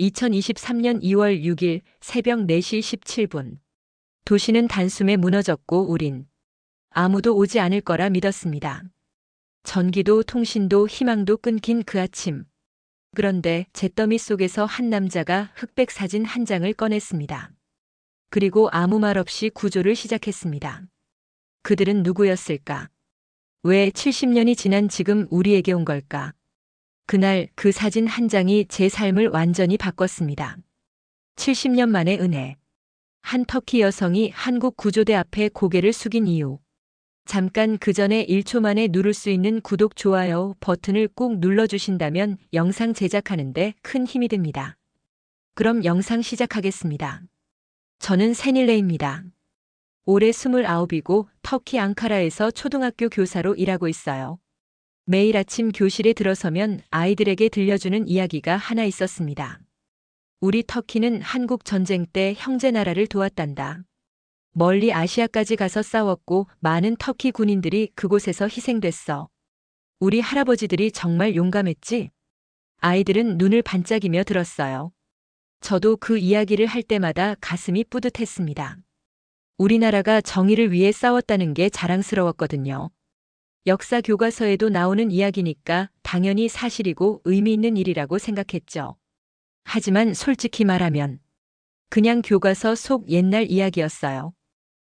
2023년 2월 6일 새벽 4시 17분. 도시는 단숨에 무너졌고 우린 아무도 오지 않을 거라 믿었습니다. 전기도 통신도 희망도 끊긴 그 아침. 그런데 잿더미 속에서 한 남자가 흑백 사진 한 장을 꺼냈습니다. 그리고 아무 말 없이 구조를 시작했습니다. 그들은 누구였을까? 왜 70년이 지난 지금 우리에게 온 걸까? 그날 그 사진 한 장이 제 삶을 완전히 바꿨습니다. 70년 만의 은혜. 한 터키 여성이 한국 구조대 앞에 고개를 숙인 이유. 잠깐 그 전에 1초 만에 누를 수 있는 구독, 좋아요 버튼을 꾹 눌러주신다면 영상 제작하는데 큰 힘이 됩니다. 그럼 영상 시작하겠습니다. 저는 세닐레입니다. 올해 29이고 터키 앙카라에서 초등학교 교사로 일하고 있어요. 매일 아침 교실에 들어서면 아이들에게 들려주는 이야기가 하나 있었습니다. 우리 터키는 한국 전쟁 때 형제 나라를 도왔단다. 멀리 아시아까지 가서 싸웠고 많은 터키 군인들이 그곳에서 희생됐어. 우리 할아버지들이 정말 용감했지? 아이들은 눈을 반짝이며 들었어요. 저도 그 이야기를 할 때마다 가슴이 뿌듯했습니다. 우리나라가 정의를 위해 싸웠다는 게 자랑스러웠거든요. 역사 교과서에도 나오는 이야기니까 당연히 사실이고 의미 있는 일이라고 생각했죠. 하지만 솔직히 말하면 그냥 교과서 속 옛날 이야기였어요.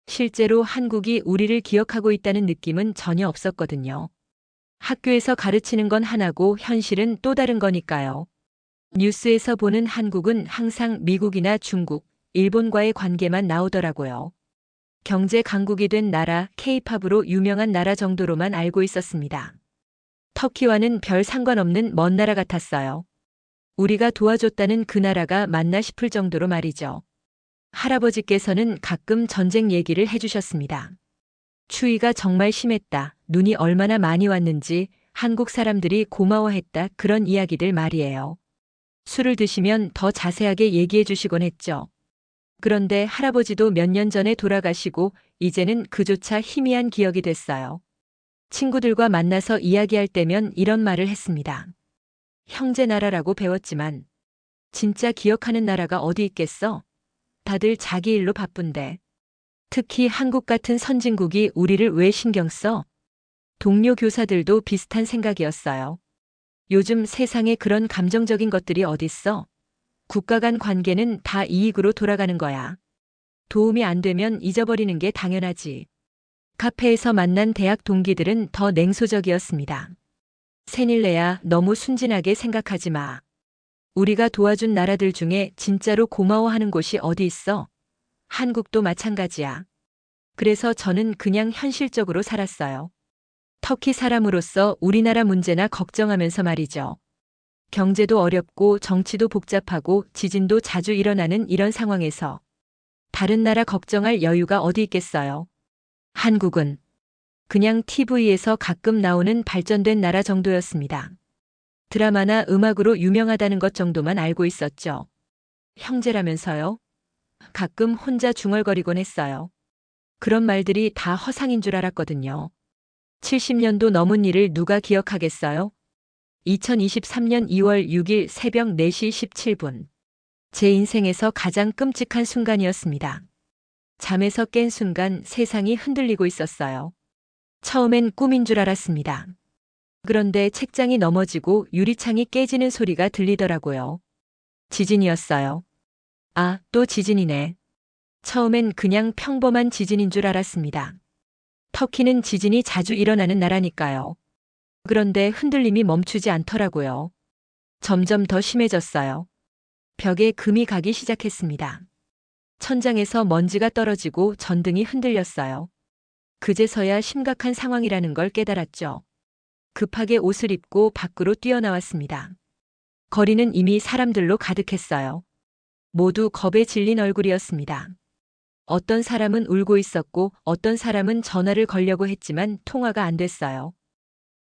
실제로 한국이 우리를 기억하고 있다는 느낌은 전혀 없었거든요. 학교에서 가르치는 건 하나고 현실은 또 다른 거니까요. 뉴스에서 보는 한국은 항상 미국이나 중국, 일본과의 관계만 나오더라고요. 경제 강국이 된 나라, 케이팝으로 유명한 나라 정도로만 알고 있었습니다. 터키와는 별 상관없는 먼 나라 같았어요. 우리가 도와줬다는 그 나라가 맞나 싶을 정도로 말이죠. 할아버지께서는 가끔 전쟁 얘기를 해주셨습니다. 추위가 정말 심했다. 눈이 얼마나 많이 왔는지 한국 사람들이 고마워했다. 그런 이야기들 말이에요. 술을 드시면 더 자세하게 얘기해 주시곤 했죠. 그런데 할아버지도 몇 년 전에 돌아가시고 이제는 그조차 희미한 기억이 됐어요. 친구들과 만나서 이야기할 때면 이런 말을 했습니다. 형제 나라라고 배웠지만 진짜 기억하는 나라가 어디 있겠어? 다들 자기 일로 바쁜데. 특히 한국 같은 선진국이 우리를 왜 신경 써? 동료 교사들도 비슷한 생각이었어요. 요즘 세상에 그런 감정적인 것들이 어딨어? 국가 간 관계는 다 이익으로 돌아가는 거야. 도움이 안 되면 잊어버리는 게 당연하지. 카페에서 만난 대학 동기들은 더 냉소적이었습니다. 세닐레야 너무 순진하게 생각하지 마. 우리가 도와준 나라들 중에 진짜로 고마워하는 곳이 어디 있어? 한국도 마찬가지야. 그래서 저는 그냥 현실적으로 살았어요. 터키 사람으로서 우리나라 문제나 걱정하면서 말이죠. 경제도 어렵고 정치도 복잡하고 지진도 자주 일어나는 이런 상황에서 다른 나라 걱정할 여유가 어디 있겠어요. 한국은 그냥 TV에서 가끔 나오는 발전된 나라 정도였습니다. 드라마나 음악으로 유명하다는 것 정도만 알고 있었죠. 형제라면서요? 가끔 혼자 중얼거리곤 했어요. 그런 말들이 다 허상인 줄 알았거든요. 70년도 넘은 일을 누가 기억하겠어요? 2023년 2월 6일 새벽 4시 17분. 제 인생에서 가장 끔찍한 순간이었습니다. 잠에서 깬 순간 세상이 흔들리고 있었어요. 처음엔 꿈인 줄 알았습니다. 그런데 책장이 넘어지고 유리창이 깨지는 소리가 들리더라고요. 지진이었어요. 아, 또 지진이네. 처음엔 그냥 평범한 지진인 줄 알았습니다. 터키는 지진이 자주 일어나는 나라니까요. 그런데 흔들림이 멈추지 않더라고요. 점점 더 심해졌어요. 벽에 금이 가기 시작했습니다. 천장에서 먼지가 떨어지고 전등이 흔들렸어요. 그제서야 심각한 상황이라는 걸 깨달았죠. 급하게 옷을 입고 밖으로 뛰어나왔습니다. 거리는 이미 사람들로 가득했어요. 모두 겁에 질린 얼굴이었습니다. 어떤 사람은 울고 있었고 어떤 사람은 전화를 걸려고 했지만 통화가 안 됐어요.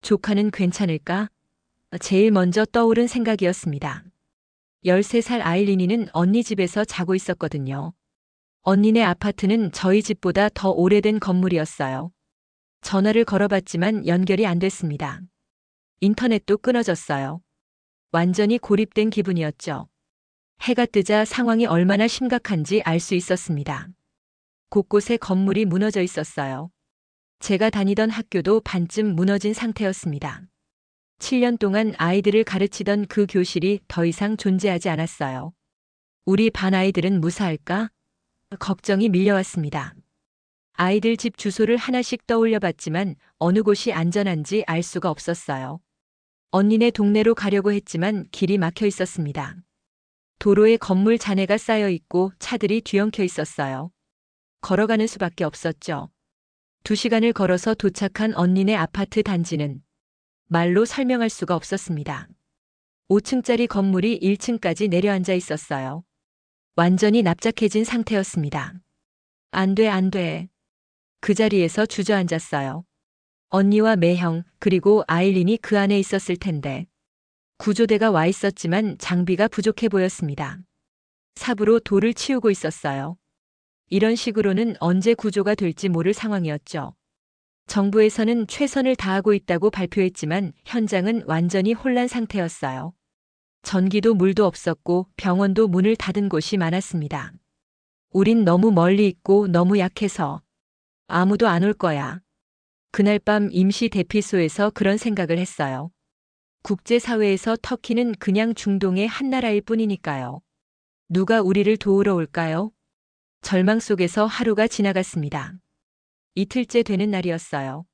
조카는 괜찮을까? 제일 먼저 떠오른 생각이었습니다. 13살 아일린이는 언니 집에서 자고 있었거든요. 언니네 아파트는 저희 집보다 더 오래된 건물이었어요. 전화를 걸어봤지만 연결이 안 됐습니다. 인터넷도 끊어졌어요. 완전히 고립된 기분이었죠. 해가 뜨자 상황이 얼마나 심각한지 알 수 있었습니다. 곳곳에 건물이 무너져 있었어요. 제가 다니던 학교도 반쯤 무너진 상태였습니다. 7년 동안 아이들을 가르치던 그 교실이 더 이상 존재하지 않았어요. 우리 반 아이들은 무사할까? 걱정이 밀려왔습니다. 아이들 집 주소를 하나씩 떠올려 봤지만 어느 곳이 안전한지 알 수가 없었어요. 언니네 동네로 가려고 했지만 길이 막혀 있었습니다. 도로에 건물 잔해가 쌓여 있고 차들이 뒤엉켜 있었어요. 걸어가는 수밖에 없었죠. 두 시간을 걸어서 도착한 언니네 아파트 단지는 말로 설명할 수가 없었습니다. 5층짜리 건물이 1층까지 내려앉아 있었어요. 완전히 납작해진 상태였습니다. 안 돼, 안 돼. 그 자리에서 주저앉았어요. 언니와 매형, 그리고 아일린이 그 안에 있었을 텐데. 구조대가 와 있었지만 장비가 부족해 보였습니다. 삽으로 돌을 치우고 있었어요. 이런 식으로는 언제 구조가 될지 모를 상황이었죠. 정부에서는 최선을 다하고 있다고 발표했지만 현장은 완전히 혼란 상태였어요. 전기도 물도 없었고 병원도 문을 닫은 곳이 많았습니다. 우린 너무 멀리 있고 너무 약해서 아무도 안 올 거야. 그날 밤 임시 대피소에서 그런 생각을 했어요. 국제사회에서 터키는 그냥 중동의 한 나라일 뿐이니까요. 누가 우리를 도우러 올까요? 절망 속에서 하루가 지나갔습니다. 이틀째 되는 날이었어요.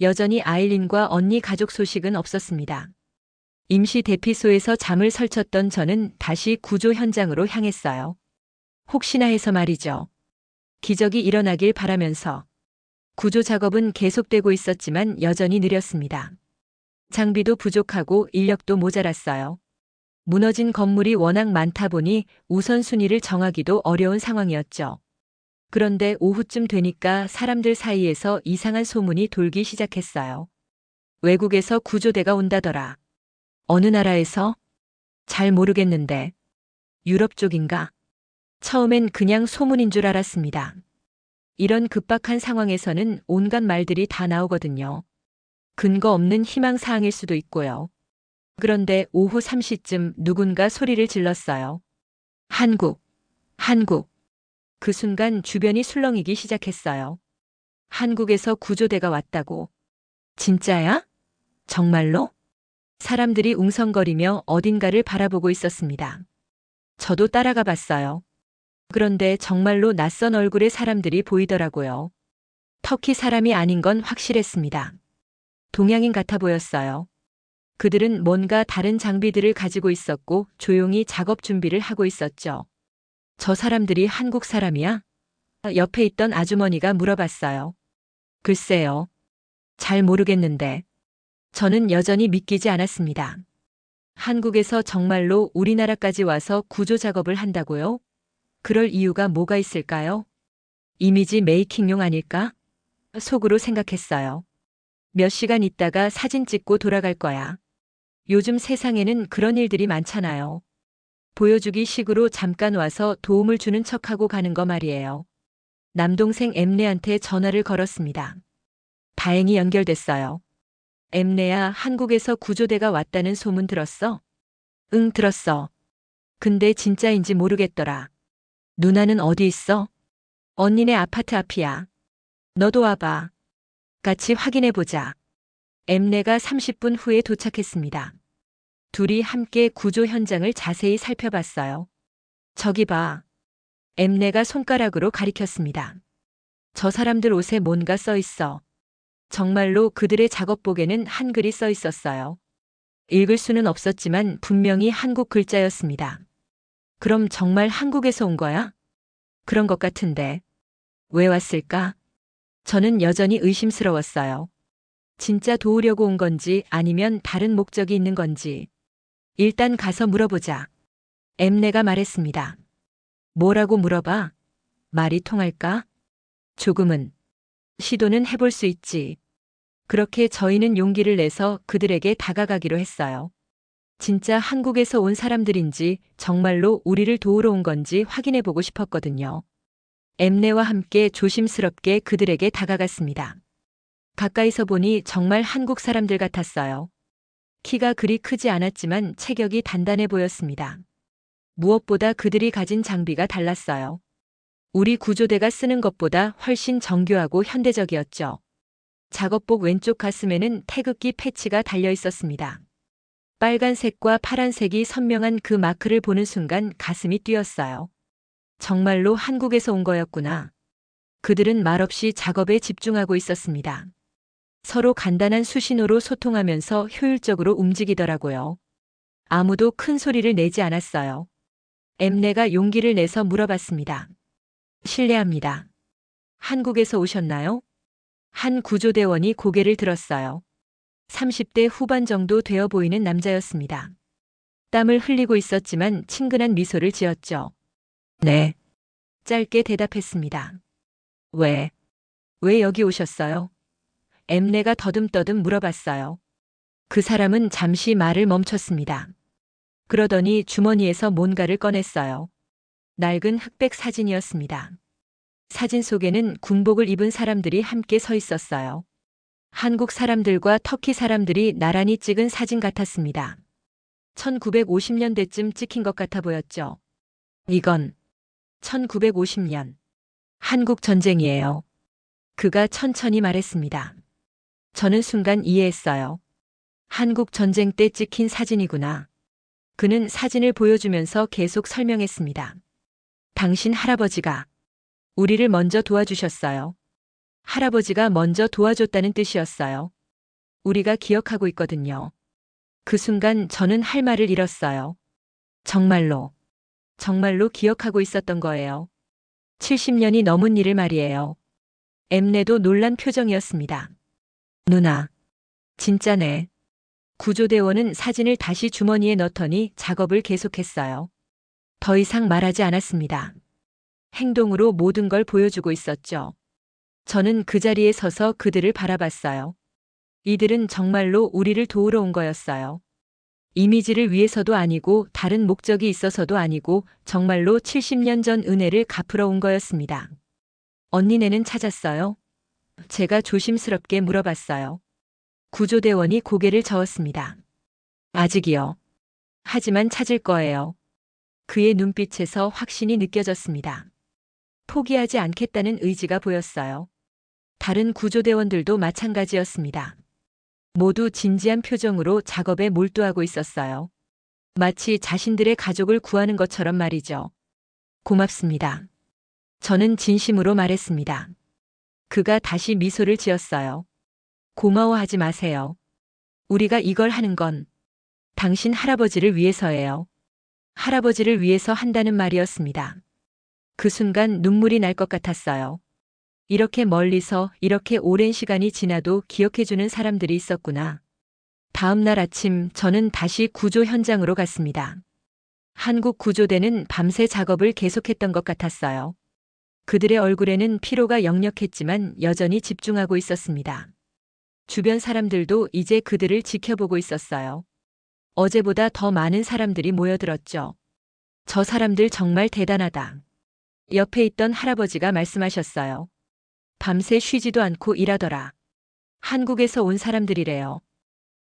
여전히 아일린과 언니 가족 소식은 없었습니다. 임시 대피소에서 잠을 설쳤던 저는 다시 구조 현장으로 향했어요. 혹시나 해서 말이죠. 기적이 일어나길 바라면서 구조 작업은 계속되고 있었지만 여전히 느렸습니다. 장비도 부족하고 인력도 모자랐어요. 무너진 건물이 워낙 많다 보니 우선순위를 정하기도 어려운 상황이었죠. 그런데 오후쯤 되니까 사람들 사이에서 이상한 소문이 돌기 시작했어요. 외국에서 구조대가 온다더라. 어느 나라에서? 잘 모르겠는데. 유럽 쪽인가? 처음엔 그냥 소문인 줄 알았습니다. 이런 급박한 상황에서는 온갖 말들이 다 나오거든요. 근거 없는 희망사항일 수도 있고요. 그런데 오후 3시쯤 누군가 소리를 질렀어요. 한국, 한국. 그 순간 주변이 술렁이기 시작했어요. 한국에서 구조대가 왔다고. 진짜야? 정말로? 사람들이 웅성거리며 어딘가를 바라보고 있었습니다. 저도 따라가 봤어요. 그런데 정말로 낯선 얼굴의 사람들이 보이더라고요. 터키 사람이 아닌 건 확실했습니다. 동양인 같아 보였어요. 그들은 뭔가 다른 장비들을 가지고 있었고 조용히 작업 준비를 하고 있었죠. 저 사람들이 한국 사람이야? 옆에 있던 아주머니가 물어봤어요. 글쎄요. 잘 모르겠는데. 저는 여전히 믿기지 않았습니다. 한국에서 정말로 우리나라까지 와서 구조 작업을 한다고요? 그럴 이유가 뭐가 있을까요? 이미지 메이킹용 아닐까? 속으로 생각했어요. 몇 시간 있다가 사진 찍고 돌아갈 거야. 요즘 세상에는 그런 일들이 많잖아요. 보여주기 식으로 잠깐 와서 도움을 주는 척하고 가는 거 말이에요. 남동생 엠네한테 전화를 걸었습니다. 다행히 연결됐어요. 엠네야, 한국에서 구조대가 왔다는 소문 들었어? 응, 들었어. 근데 진짜인지 모르겠더라. 누나는 어디 있어? 언니네 아파트 앞이야. 너도 와봐. 같이 확인해보자. 엠네가 30분 후에 도착했습니다. 둘이 함께 구조 현장을 자세히 살펴봤어요. 저기 봐. 엠네가 손가락으로 가리켰습니다. 저 사람들 옷에 뭔가 써 있어. 정말로 그들의 작업복에는 한글이 써 있었어요. 읽을 수는 없었지만 분명히 한국 글자였습니다. 그럼 정말 한국에서 온 거야? 그런 것 같은데. 왜 왔을까? 저는 여전히 의심스러웠어요. 진짜 도우려고 온 건지 아니면 다른 목적이 있는 건지. 일단 가서 물어보자. 엠네가 말했습니다. 뭐라고 물어봐? 말이 통할까? 조금은. 시도는 해볼 수 있지. 그렇게 저희는 용기를 내서 그들에게 다가가기로 했어요. 진짜 한국에서 온 사람들인지 정말로 우리를 도우러 온 건지 확인해 보고 싶었거든요. 엠네와 함께 조심스럽게 그들에게 다가갔습니다. 가까이서 보니 정말 한국 사람들 같았어요. 키가 그리 크지 않았지만 체격이 단단해 보였습니다. 무엇보다 그들이 가진 장비가 달랐어요. 우리 구조대가 쓰는 것보다 훨씬 정교하고 현대적이었죠. 작업복 왼쪽 가슴에는 태극기 패치가 달려 있었습니다. 빨간색과 파란색이 선명한 그 마크를 보는 순간 가슴이 뛰었어요. 정말로 한국에서 온 거였구나. 그들은 말없이 작업에 집중하고 있었습니다. 서로 간단한 수신호로 소통하면서 효율적으로 움직이더라고요. 아무도 큰 소리를 내지 않았어요. 엠네가 용기를 내서 물어봤습니다. 실례합니다. 한국에서 오셨나요? 한 구조대원이 고개를 들었어요. 30대 후반 정도 되어 보이는 남자였습니다. 땀을 흘리고 있었지만 친근한 미소를 지었죠. 네. 짧게 대답했습니다. 왜? 왜 여기 오셨어요? 엠네가 더듬더듬 물어봤어요. 그 사람은 잠시 말을 멈췄습니다. 그러더니 주머니에서 뭔가를 꺼냈어요. 낡은 흑백 사진이었습니다. 사진 속에는 군복을 입은 사람들이 함께 서 있었어요. 한국 사람들과 터키 사람들이 나란히 찍은 사진 같았습니다. 1950년대쯤 찍힌 것 같아 보였죠. 이건 1950년 한국 전쟁이에요. 그가 천천히 말했습니다. 저는 순간 이해했어요. 한국 전쟁 때 찍힌 사진이구나. 그는 사진을 보여주면서 계속 설명했습니다. 당신 할아버지가 우리를 먼저 도와주셨어요. 할아버지가 먼저 도와줬다는 뜻이었어요. 우리가 기억하고 있거든요. 그 순간 저는 할 말을 잃었어요. 정말로, 정말로 기억하고 있었던 거예요. 70년이 넘은 일을 말이에요. 엠네도 놀란 표정이었습니다. 누나, 진짜네. 구조대원은 사진을 다시 주머니에 넣더니 작업을 계속했어요. 더 이상 말하지 않았습니다. 행동으로 모든 걸 보여주고 있었죠. 저는 그 자리에 서서 그들을 바라봤어요. 이들은 정말로 우리를 도우러 온 거였어요. 이미지를 위해서도 아니고 다른 목적이 있어서도 아니고 정말로 70년 전 은혜를 갚으러 온 거였습니다. 언니네는 찾았어요? 제가 조심스럽게 물어봤어요. 구조대원이 고개를 저었습니다. 아직이요. 하지만 찾을 거예요. 그의 눈빛에서 확신이 느껴졌습니다. 포기하지 않겠다는 의지가 보였어요. 다른 구조대원들도 마찬가지였습니다. 모두 진지한 표정으로 작업에 몰두하고 있었어요. 마치 자신들의 가족을 구하는 것처럼 말이죠. 고맙습니다. 저는 진심으로 말했습니다. 그가 다시 미소를 지었어요. 고마워하지 마세요. 우리가 이걸 하는 건 당신 할아버지를 위해서예요. 할아버지를 위해서 한다는 말이었습니다. 그 순간 눈물이 날 것 같았어요. 이렇게 멀리서 이렇게 오랜 시간이 지나도 기억해주는 사람들이 있었구나. 다음 날 아침 저는 다시 구조 현장으로 갔습니다. 한국 구조대는 밤새 작업을 계속했던 것 같았어요. 그들의 얼굴에는 피로가 역력했지만 여전히 집중하고 있었습니다. 주변 사람들도 이제 그들을 지켜보고 있었어요. 어제보다 더 많은 사람들이 모여들었죠. 저 사람들 정말 대단하다. 옆에 있던 할아버지가 말씀하셨어요. 밤새 쉬지도 않고 일하더라. 한국에서 온 사람들이래요.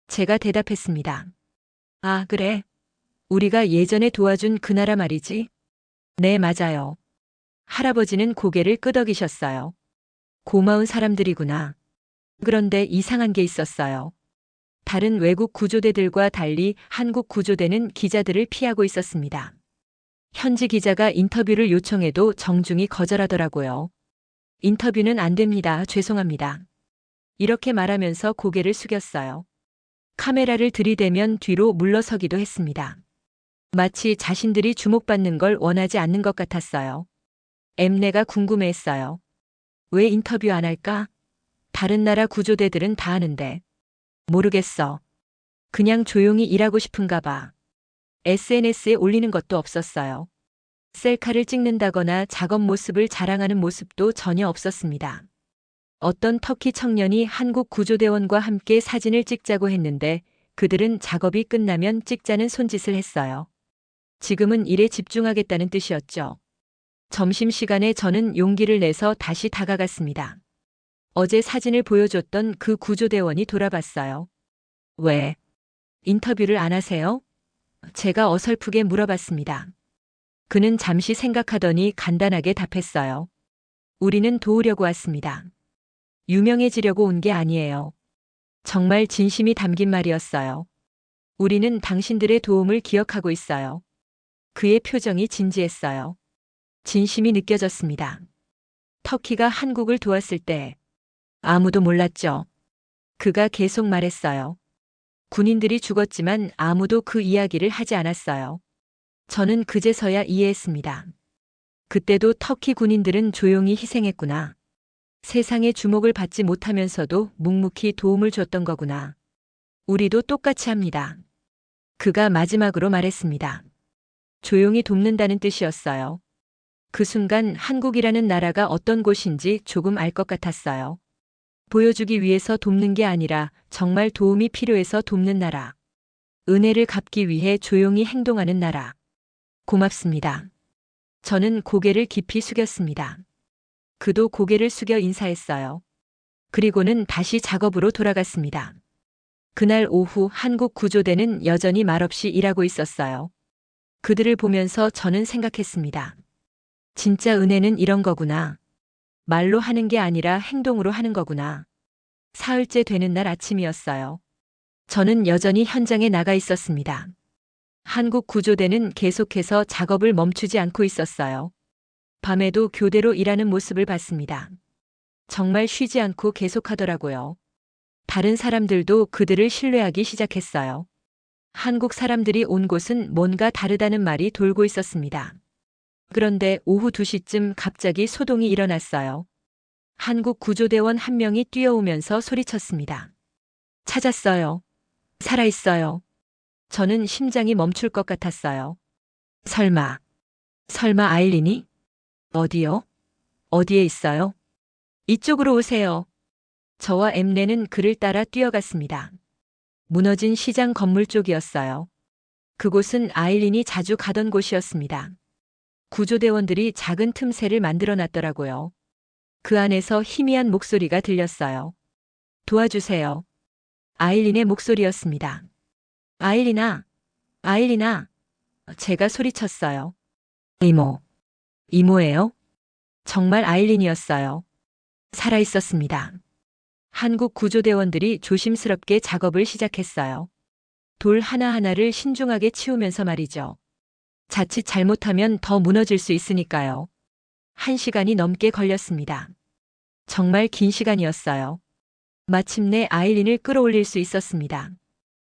제가 대답했습니다. 아, 그래. 우리가 예전에 도와준 그 나라 말이지? 네, 맞아요. 할아버지는 고개를 끄덕이셨어요. 고마운 사람들이구나. 그런데 이상한 게 있었어요. 다른 외국 구조대들과 달리 한국 구조대는 기자들을 피하고 있었습니다. 현지 기자가 인터뷰를 요청해도 정중히 거절하더라고요. 인터뷰는 안 됩니다. 죄송합니다. 이렇게 말하면서 고개를 숙였어요. 카메라를 들이대면 뒤로 물러서기도 했습니다. 마치 자신들이 주목받는 걸 원하지 않는 것 같았어요. 엠네가 궁금해했어요. 왜 인터뷰 안 할까? 다른 나라 구조대들은 다 하는데. 모르겠어. 그냥 조용히 일하고 싶은가 봐. SNS에 올리는 것도 없었어요. 셀카를 찍는다거나 작업 모습을 자랑하는 모습도 전혀 없었습니다. 어떤 터키 청년이 한국 구조대원과 함께 사진을 찍자고 했는데 그들은 작업이 끝나면 찍자는 손짓을 했어요. 지금은 일에 집중하겠다는 뜻이었죠. 점심시간에 저는 용기를 내서 다시 다가갔습니다. 어제 사진을 보여줬던 그 구조대원이 돌아봤어요. 왜? 인터뷰를 안 하세요? 제가 어설프게 물어봤습니다. 그는 잠시 생각하더니 간단하게 답했어요. 우리는 도우려고 왔습니다. 유명해지려고 온 게 아니에요. 정말 진심이 담긴 말이었어요. 우리는 당신들의 도움을 기억하고 있어요. 그의 표정이 진지했어요. 진심이 느껴졌습니다. 터키가 한국을 도왔을 때 아무도 몰랐죠. 그가 계속 말했어요. 군인들이 죽었지만 아무도 그 이야기를 하지 않았어요. 저는 그제서야 이해했습니다. 그때도 터키 군인들은 조용히 희생했구나. 세상의 주목을 받지 못하면서도 묵묵히 도움을 줬던 거구나. 우리도 똑같이 합니다. 그가 마지막으로 말했습니다. 조용히 돕는다는 뜻이었어요. 그 순간 한국이라는 나라가 어떤 곳인지 조금 알 것 같았어요. 보여주기 위해서 돕는 게 아니라 정말 도움이 필요해서 돕는 나라. 은혜를 갚기 위해 조용히 행동하는 나라. 고맙습니다. 저는 고개를 깊이 숙였습니다. 그도 고개를 숙여 인사했어요. 그리고는 다시 작업으로 돌아갔습니다. 그날 오후 한국 구조대는 여전히 말없이 일하고 있었어요. 그들을 보면서 저는 생각했습니다. 진짜 은혜는 이런 거구나. 말로 하는 게 아니라 행동으로 하는 거구나. 사흘째 되는 날 아침이었어요. 저는 여전히 현장에 나가 있었습니다. 한국 구조대는 계속해서 작업을 멈추지 않고 있었어요. 밤에도 교대로 일하는 모습을 봤습니다. 정말 쉬지 않고 계속하더라고요. 다른 사람들도 그들을 신뢰하기 시작했어요. 한국 사람들이 온 곳은 뭔가 다르다는 말이 돌고 있었습니다. 그런데 오후 2시쯤 갑자기 소동이 일어났어요. 한국 구조대원 한 명이 뛰어오면서 소리쳤습니다. 찾았어요. 살아있어요. 저는 심장이 멈출 것 같았어요. 설마, 설마 아일린이? 어디요? 어디에 있어요? 이쪽으로 오세요. 저와 엠네는 그를 따라 뛰어갔습니다. 무너진 시장 건물 쪽이었어요. 그곳은 아일린이 자주 가던 곳이었습니다. 구조대원들이 작은 틈새를 만들어 놨더라고요. 그 안에서 희미한 목소리가 들렸어요. 도와주세요. 아일린의 목소리였습니다. 아일린아, 아일린아. 제가 소리쳤어요. 이모. 이모예요? 정말 아일린이었어요. 살아 있었습니다. 한국 구조대원들이 조심스럽게 작업을 시작했어요. 돌 하나하나를 신중하게 치우면서 말이죠. 자칫 잘못하면 더 무너질 수 있으니까요. 한 시간이 넘게 걸렸습니다. 정말 긴 시간이었어요. 마침내 아일린을 끌어올릴 수 있었습니다.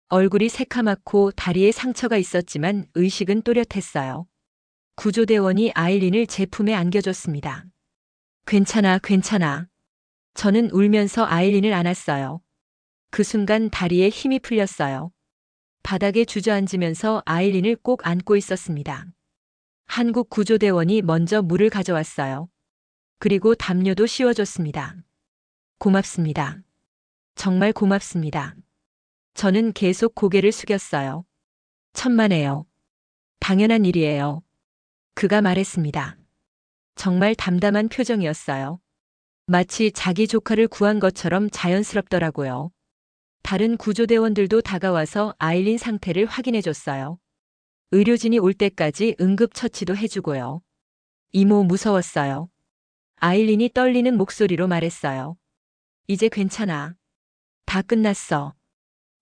얼굴이 새카맣고 다리에 상처가 있었지만 의식은 또렷했어요. 구조대원이 아일린을 제 품에 안겨줬습니다. 괜찮아, 괜찮아. 저는 울면서 아일린을 안았어요. 그 순간 다리에 힘이 풀렸어요. 바닥에 주저앉으면서 아일린을 꼭 안고 있었습니다. 한국 구조대원이 먼저 물을 가져왔어요. 그리고 담요도 씌워줬습니다. 고맙습니다. 정말 고맙습니다. 저는 계속 고개를 숙였어요. 천만에요. 당연한 일이에요. 그가 말했습니다. 정말 담담한 표정이었어요. 마치 자기 조카를 구한 것처럼 자연스럽더라고요. 다른 구조대원들도 다가와서 아일린 상태를 확인해 줬어요. 의료진이 올 때까지 응급처치도 해주고요. 이모 무서웠어요. 아일린이 떨리는 목소리로 말했어요. 이제 괜찮아. 다 끝났어.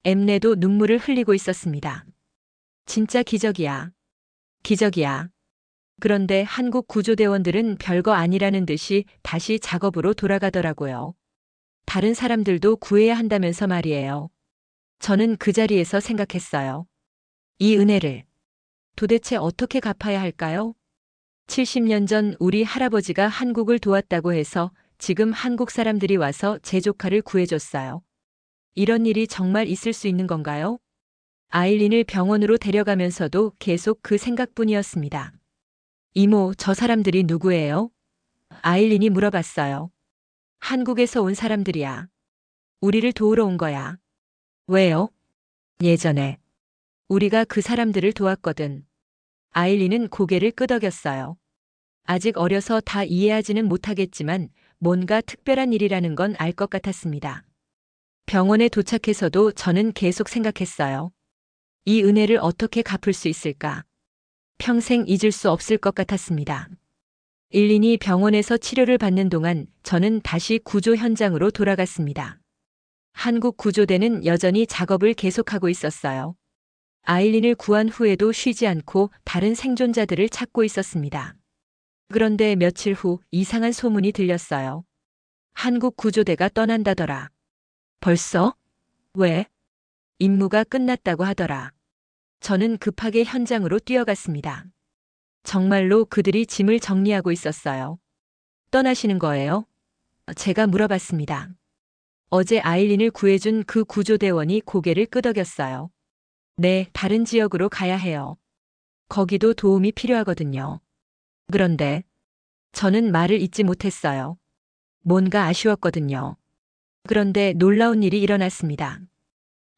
엠네도 눈물을 흘리고 있었습니다. 진짜 기적이야. 기적이야. 그런데 한국 구조대원들은 별거 아니라는 듯이 다시 작업으로 돌아가더라고요. 다른 사람들도 구해야 한다면서 말이에요. 저는 그 자리에서 생각했어요. 이 은혜를 도대체 어떻게 갚아야 할까요? 70년 전 우리 할아버지가 한국을 도왔다고 해서 지금 한국 사람들이 와서 제 조카를 구해줬어요. 이런 일이 정말 있을 수 있는 건가요? 아일린을 병원으로 데려가면서도 계속 그 생각뿐이었습니다. 이모, 저 사람들이 누구예요? 아일린이 물어봤어요. 한국에서 온 사람들이야. 우리를 도우러 온 거야. 왜요? 예전에 우리가 그 사람들을 도왔거든. 아일린은 고개를 끄덕였어요. 아직 어려서 다 이해하지는 못하겠지만 뭔가 특별한 일이라는 건 알 것 같았습니다. 병원에 도착해서도 저는 계속 생각했어요. 이 은혜를 어떻게 갚을 수 있을까? 평생 잊을 수 없을 것 같았습니다. 1인이 병원에서 치료를 받는 동안 저는 다시 구조 현장으로 돌아갔습니다. 한국 구조대는 여전히 작업을 계속하고 있었어요. 아일린을 구한 후에도 쉬지 않고 다른 생존자들을 찾고 있었습니다. 그런데 며칠 후 이상한 소문이 들렸어요. 한국 구조대가 떠난다더라. 벌써? 왜? 임무가 끝났다고 하더라. 저는 급하게 현장으로 뛰어갔습니다. 정말로 그들이 짐을 정리하고 있었어요. 떠나시는 거예요? 제가 물어봤습니다. 어제 아일린을 구해준 그 구조대원이 고개를 끄덕였어요. 네, 다른 지역으로 가야 해요. 거기도 도움이 필요하거든요. 그런데 저는 말을 잇지 못했어요. 뭔가 아쉬웠거든요. 그런데 놀라운 일이 일어났습니다.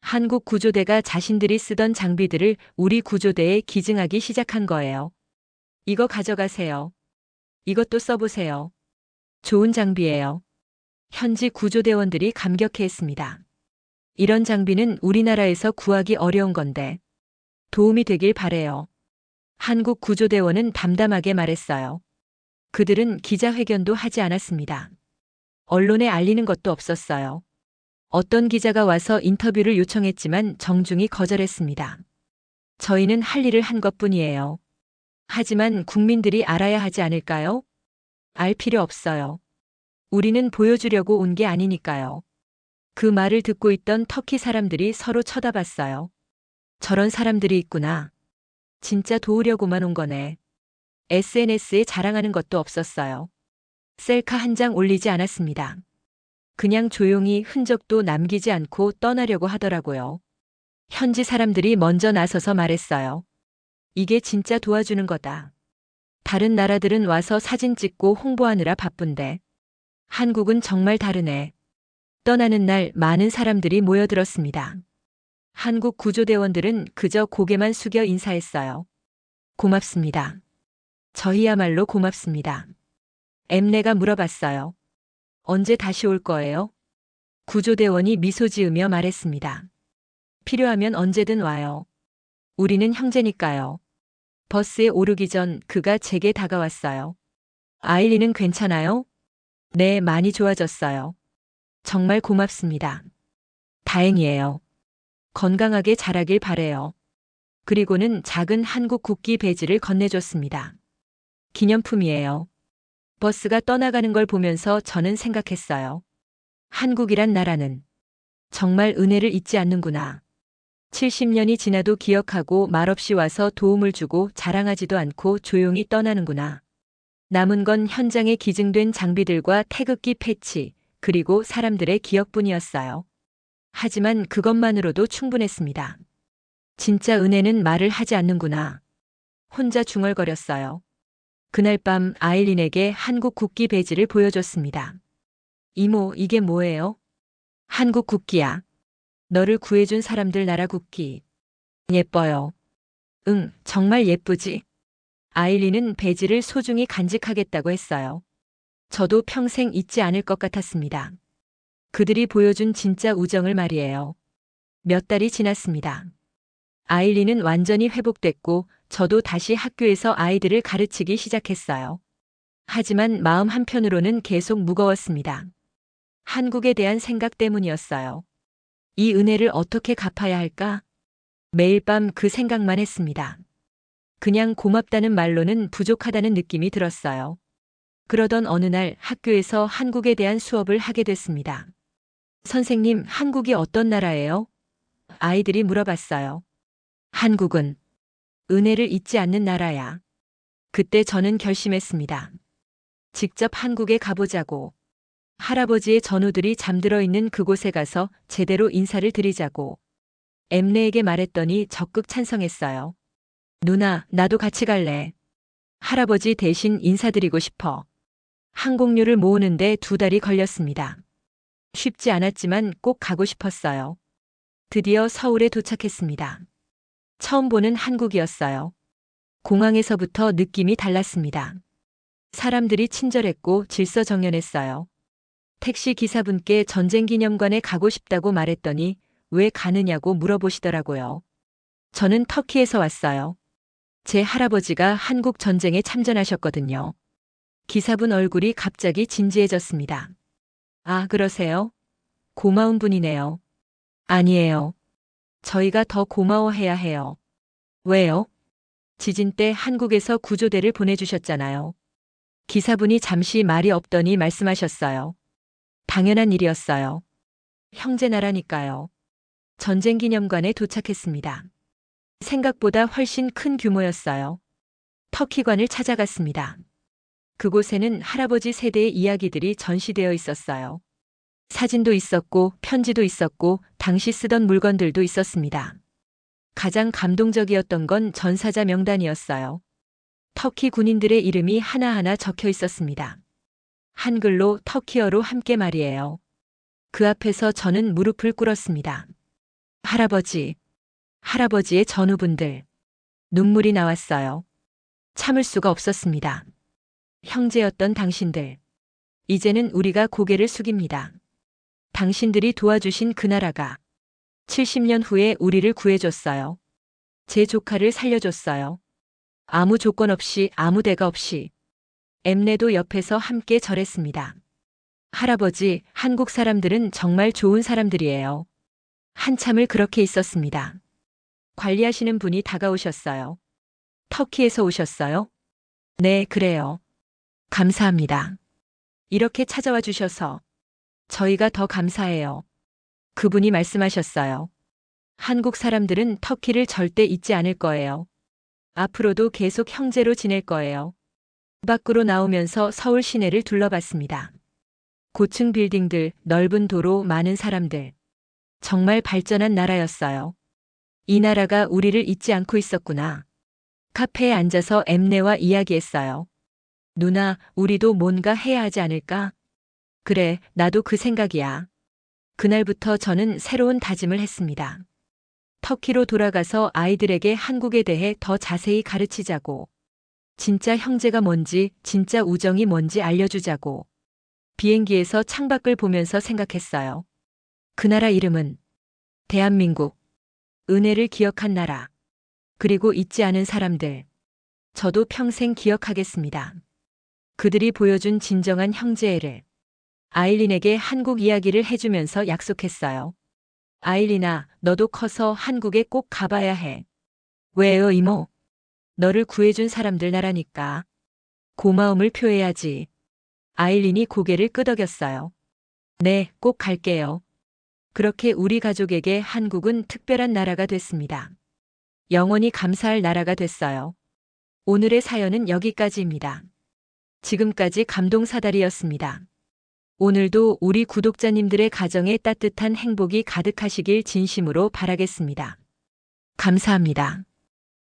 한국 구조대가 자신들이 쓰던 장비들을 우리 구조대에 기증하기 시작한 거예요. 이거 가져가세요. 이것도 써보세요. 좋은 장비예요. 현지 구조대원들이 감격해 했습니다. 이런 장비는 우리나라에서 구하기 어려운 건데 도움이 되길 바래요. 한국 구조대원은 담담하게 말했어요. 그들은 기자회견도 하지 않았습니다. 언론에 알리는 것도 없었어요. 어떤 기자가 와서 인터뷰를 요청했지만 정중히 거절했습니다. 저희는 할 일을 한 것뿐이에요. 하지만 국민들이 알아야 하지 않을까요? 알 필요 없어요. 우리는 보여주려고 온 게 아니니까요. 그 말을 듣고 있던 터키 사람들이 서로 쳐다봤어요. 저런 사람들이 있구나. 진짜 도우려고만 온 거네. SNS에 자랑하는 것도 없었어요. 셀카 한 장 올리지 않았습니다. 그냥 조용히 흔적도 남기지 않고 떠나려고 하더라고요. 현지 사람들이 먼저 나서서 말했어요. 이게 진짜 도와주는 거다. 다른 나라들은 와서 사진 찍고 홍보하느라 바쁜데 한국은 정말 다르네. 떠나는 날 많은 사람들이 모여들었습니다. 한국 구조대원들은 그저 고개만 숙여 인사했어요. 고맙습니다. 저희야말로 고맙습니다. 엠네가 물어봤어요. 언제 다시 올 거예요? 구조대원이 미소 지으며 말했습니다. 필요하면 언제든 와요. 우리는 형제니까요. 버스에 오르기 전 그가 제게 다가왔어요. 아일리는 괜찮아요? 네, 많이 좋아졌어요. 정말 고맙습니다. 다행이에요. 건강하게 자라길 바래요. 그리고는 작은 한국 국기 배지를 건네줬습니다. 기념품이에요. 버스가 떠나가는 걸 보면서 저는 생각했어요. 한국이란 나라는 정말 은혜를 잊지 않는구나. 70년이 지나도 기억하고 말없이 와서 도움을 주고 자랑하지도 않고 조용히 떠나는구나. 남은 건 현장에 기증된 장비들과 태극기 패치, 그리고 사람들의 기억뿐이었어요. 하지만 그것만으로도 충분했습니다. 진짜 은혜는 말을 하지 않는구나. 혼자 중얼거렸어요. 그날 밤 아일린에게 한국 국기 배지를 보여줬습니다. 이모, 이게 뭐예요? 한국 국기야. 너를 구해준 사람들 나라 국기. 예뻐요. 응, 정말 예쁘지? 아일린은 배지를 소중히 간직하겠다고 했어요. 저도 평생 잊지 않을 것 같았습니다. 그들이 보여준 진짜 우정을 말이에요. 몇 달이 지났습니다. 아일린은 완전히 회복됐고 저도 다시 학교에서 아이들을 가르치기 시작했어요. 하지만 마음 한편으로는 계속 무거웠습니다. 한국에 대한 생각 때문이었어요. 이 은혜를 어떻게 갚아야 할까? 매일 밤 그 생각만 했습니다. 그냥 고맙다는 말로는 부족하다는 느낌이 들었어요. 그러던 어느 날 학교에서 한국에 대한 수업을 하게 됐습니다. 선생님, 한국이 어떤 나라예요? 아이들이 물어봤어요. 한국은 은혜를 잊지 않는 나라야. 그때 저는 결심했습니다. 직접 한국에 가보자고. 할아버지의 전우들이 잠들어 있는 그곳에 가서 제대로 인사를 드리자고. 엠네에게 말했더니 적극 찬성했어요. 누나, 나도 같이 갈래. 할아버지 대신 인사드리고 싶어. 항공료를 모으는데 두 달이 걸렸습니다. 쉽지 않았지만 꼭 가고 싶었어요. 드디어 서울에 도착했습니다. 처음 보는 한국이었어요. 공항에서부터 느낌이 달랐습니다. 사람들이 친절했고 질서정연했어요. 택시 기사분께 전쟁기념관에 가고 싶다고 말했더니 왜 가느냐고 물어보시더라고요. 저는 터키에서 왔어요. 제 할아버지가 한국 전쟁에 참전하셨거든요. 기사분 얼굴이 갑자기 진지해졌습니다. 아, 그러세요? 고마운 분이네요. 아니에요. 저희가 더 고마워해야 해요. 왜요? 지진 때 한국에서 구조대를 보내주셨잖아요. 기사분이 잠시 말이 없더니 말씀하셨어요. 당연한 일이었어요. 형제 나라니까요. 전쟁 기념관에 도착했습니다. 생각보다 훨씬 큰 규모였어요. 터키관을 찾아갔습니다. 그곳에는 할아버지 세대의 이야기들이 전시되어 있었어요. 사진도 있었고 편지도 있었고 당시 쓰던 물건들도 있었습니다. 가장 감동적이었던 건 전사자 명단이었어요. 터키 군인들의 이름이 하나하나 적혀 있었습니다. 한글로 터키어로 함께 말이에요. 그 앞에서 저는 무릎을 꿇었습니다. 할아버지, 할아버지의 전우분들. 눈물이 나왔어요. 참을 수가 없었습니다. 형제였던 당신들. 이제는 우리가 고개를 숙입니다. 당신들이 도와주신 그 나라가 70년 후에 우리를 구해줬어요. 제 조카를 살려줬어요. 아무 조건 없이 아무 대가 없이. 엠네도 옆에서 함께 절했습니다. 할아버지, 한국 사람들은 정말 좋은 사람들이에요. 한참을 그렇게 있었습니다. 관리하시는 분이 다가오셨어요. 터키에서 오셨어요? 네, 그래요. 감사합니다. 이렇게 찾아와 주셔서 저희가 더 감사해요. 그분이 말씀하셨어요. 한국 사람들은 터키를 절대 잊지 않을 거예요. 앞으로도 계속 형제로 지낼 거예요. 밖으로 나오면서 서울 시내를 둘러봤습니다. 고층 빌딩들, 넓은 도로, 많은 사람들. 정말 발전한 나라였어요. 이 나라가 우리를 잊지 않고 있었구나. 카페에 앉아서 엠네와 이야기했어요. 누나, 우리도 뭔가 해야 하지 않을까? 그래, 나도 그 생각이야. 그날부터 저는 새로운 다짐을 했습니다. 터키로 돌아가서 아이들에게 한국에 대해 더 자세히 가르치자고. 진짜 형제가 뭔지, 진짜 우정이 뭔지 알려주자고. 비행기에서 창밖을 보면서 생각했어요. 그 나라 이름은 대한민국. 은혜를 기억한 나라. 그리고 잊지 않은 사람들. 저도 평생 기억하겠습니다. 그들이 보여준 진정한 형제애를. 아일린에게 한국 이야기를 해주면서 약속했어요. 아일린아, 너도 커서 한국에 꼭 가봐야 해. 왜요, 이모? 너를 구해준 사람들 나라니까. 고마움을 표해야지. 아일린이 고개를 끄덕였어요. 네, 꼭 갈게요. 그렇게 우리 가족에게 한국은 특별한 나라가 됐습니다. 영원히 감사할 나라가 됐어요. 오늘의 사연은 여기까지입니다. 지금까지 감동사다리였습니다. 오늘도 우리 구독자님들의 가정에 따뜻한 행복이 가득하시길 진심으로 바라겠습니다. 감사합니다.